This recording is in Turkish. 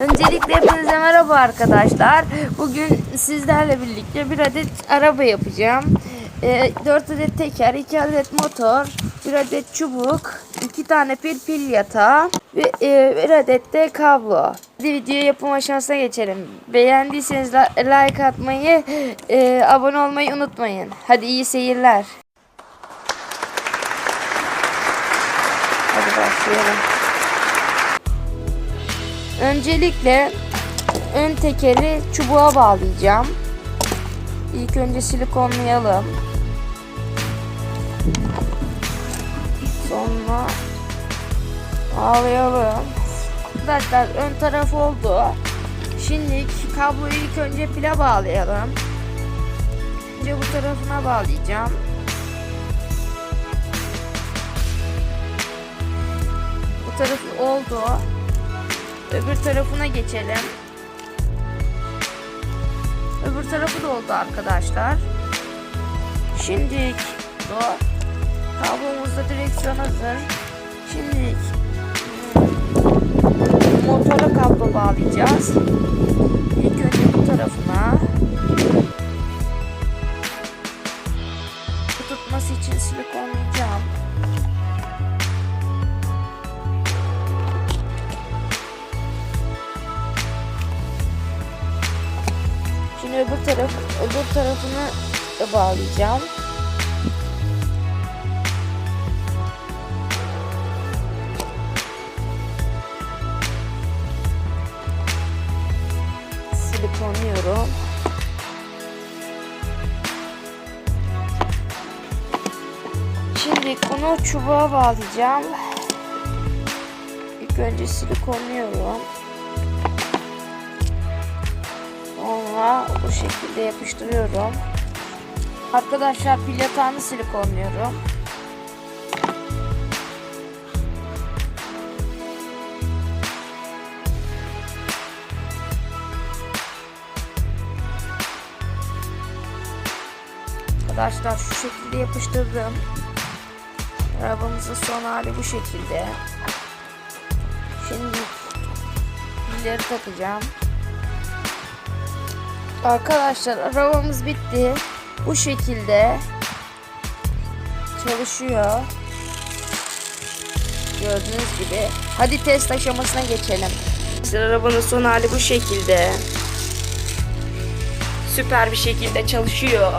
Öncelikle hepinize merhaba arkadaşlar. Bugün sizlerle birlikte bir adet araba yapacağım. 4 adet teker, 2 adet motor, 1 adet çubuk, 2 tane pil pil yatağı ve e, 1 adet de kablo. Hadi video yapım aşamasına geçelim. Beğendiyseniz like atmayı, e, abone olmayı unutmayın. Hadi iyi seyirler. Hadi başlayalım. Öncelikle ön tekeri çubuğa bağlayacağım. İlk önce silikonlayalım. Sonra bağlayalım. Arkadaşlar ön taraf oldu. Şimdi kabloyu ilk önce pile bağlayalım. Önce bu tarafına bağlayacağım. Bu tarafı oldu. Öbür tarafına geçelim. Öbür tarafı da oldu arkadaşlar. Şimdi bu kablomuzda direksiyon hazır. Şimdi motora kablo bağlayacağız. İlk önce bu tarafına. Tutması için silikonlayacağım. Öbür taraf öbür tarafını da bağlayacağım. Silikonluyorum. Şimdi bunu çubuğa bağlayacağım. İlk önce silikonluyorum. Sonra bu şekilde yapıştırıyorum. Arkadaşlar pil yatağını silikonluyorum. Arkadaşlar şu şekilde yapıştırdım. Arabamızın son hali bu şekilde. Şimdi pilleri takacağım. Arkadaşlar arabamız bitti. Bu şekilde çalışıyor. Gördüğünüz gibi. Hadi test aşamasına geçelim. Arkadaşlar arabanın son hali bu şekilde. Süper bir şekilde çalışıyor.